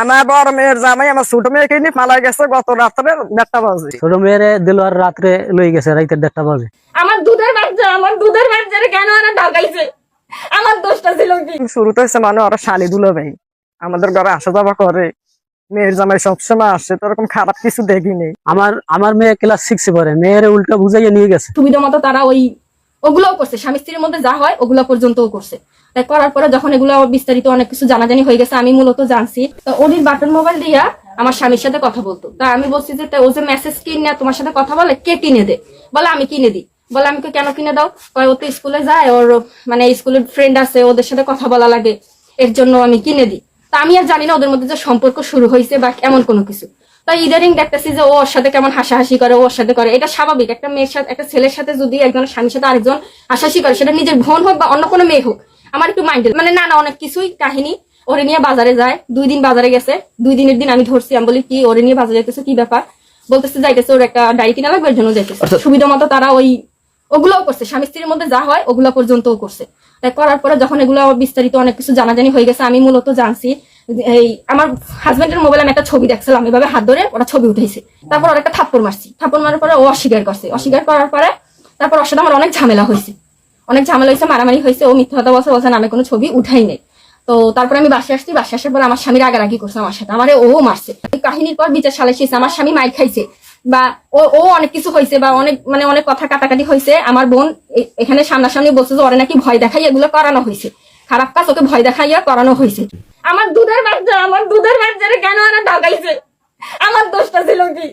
আমার বড় মেয়ের জামাই আমার ছোট মেয়েকে নিয়ে পালা গেছে গত রাত্রে দেড়টা বাজে। ছোট মেয়েরে দিল রাত্রে লই গেছে রাইতের দেড়টা বাজে। আমার দুধের বাচ্চা আমার দুধের বাচ্চারে কেন আনা ঢাকাইছে আমার দোষটা ছিল কি? শুরুতে হচ্ছে মানে ওরা শালি দুলো ভাই আমাদের ঘরে আসা যাওয়া করে। মেয়ের জামাই সবসময় আসে তো ওরকম খারাপ কিছু দেখিনি। আমার আমার মেয়ে ক্লাস সিক্সে পড়ে মেয়েরে উল্টা বুঝাইয়ে নিয়ে গেছে। সুবিধা মতো তারা ওই ওগুলোও করছে। স্বামী স্ত্রীর মধ্যে যা হয়, ওগুলো পর্যন্তও করছে। তাই করার পরে যখন এগুলো বিস্তারিত অনেক কিছু জানাজানি হয়ে গেছে, আমি মূলত জানছি, তো ওদের বাটন মোবাইল দিয়া আমার স্বামীর সাথে কথা বলতো। তা আমি বলছি যে ও যে মেসেজ কিনে তোমার সাথে কথা বলে, কে কিনে দে? বলে, আমি কিনে দিই। বলে, আমি কেন কিনে দাও? কয়, ও তো স্কুলে যায়, ওর মানে স্কুলের ফ্রেন্ড আছে, ওদের সাথে কথা বলা লাগে, এর জন্য আমি কিনে দিই। তা আমি আর জানি না ওদের মধ্যে যে সম্পর্ক শুরু হয়েছে বা এমন কোনো কিছু। তাই ইদারিং দেখতেছি যে ওর সাথে কেমন হাসাহাসি করে ওর সাথে করে। এটা স্বাভাবিক। একটা মেয়ের সাথে একটা ছেলের সাথে যদি একজন স্বামীর সাথে আরেকজন হাসাহাসি করে সেটা নিজের বোন হোক বা অন্য কোনো মেয়ে হোক আমার একটু মাইন্ড মানে না না অনেক কিছুই কাহিনী ওরে নিয়ে বাজারে যায়। দুই দিন বাজারে গেছে। দুই দিনের দিন আমি ধরছি আমি বলি কি ওরে নিয়ে বাজারে যাইতেছে? কি ব্যাপার? বলতেছে যাইতেছে ওর একটা ডায়েরি কিনা লাগবে এর জন্য যাইতেছে। সুবিধা মতো তারা ওই ওগুলোও করছে। স্বামী স্ত্রীর মধ্যে যা হয় ওগুলো পর্যন্তও করছে। তাই করার পরে যখন এগুলো বিস্তারিত অনেক কিছু জানাজানি হয়ে গেছে আমি মূলত জানছি এই আমার হাজবেন্ডের মোবাইলে আমি একটা ছবি দেখছিলাম, এভাবে হাত ধরে ওরা ছবি উঠেছে তারপর ওর একটা থাপ্পড় মারছি। থাপ্পড় মারার পরে ও অস্বীকার করছে। অস্বীকার করার পরে তারপর ওর আমার অনেক ঝামেলা হয়েছে। অনেক ঝামেলা হয়েছে, মারামারি হয়েছে, ও মিথ্যা কথা বলছে বলছে আমি কোনো ছবি উঠাই নাই। তো তারপরে আমি বাসে আসছি বাসে আসার পরে আমার স্বামী রাগারাগি করছে আমার সাথে। আমারে ও মারছে। এই কাহিনীর পর বিচার সালে শেষে আমার স্বামী মাইর খাইছে। বা ও ও অনেক কিছু হয়েছে বা অনেক মানে অনেক কথা কাটাকাটি হয়েছে। আমার বোন এখানে সামনাসামনি বলছে যে ওরে নাকি ভয় দেখাই, এগুলো করানো হয়েছে। খারাপ কাজ, ওকে ভয় দেখাইয়া করানো হয়েছে। আমার দুধের বাচ্চা, আমার দুধের বাচ্চারে কেন আনা ঢাকাইছে? আমার দোষটা ছিল কি?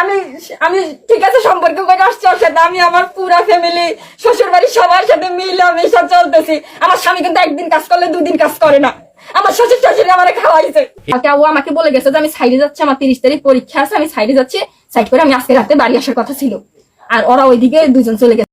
আমি আমি ঠিক আছে সম্পর্ক করে আসছি ওর সাথে, আমি আমার পুরা ফ্যামিলি শ্বশুর বাড়ির সবার সাথে মিলে সব চলতেছি। আমার স্বামী কিন্তু একদিন কাজ করলে দুদিন কাজ করে না। আমার শ্বশুর শাশুড়ি আমার খাওয়াইছে। কালকে ও আমাকে বলে গেছে যে আমি সাইডে যাচ্ছি, আমার তিরিশ তারিখ পরীক্ষা আছে, আমি সাইডে যাচ্ছি। সাইড করে আমি আজকে রাতে বাড়ি আসার কথা ছিল। আর ওরা ওইদিকে দুজন চলে গেছে।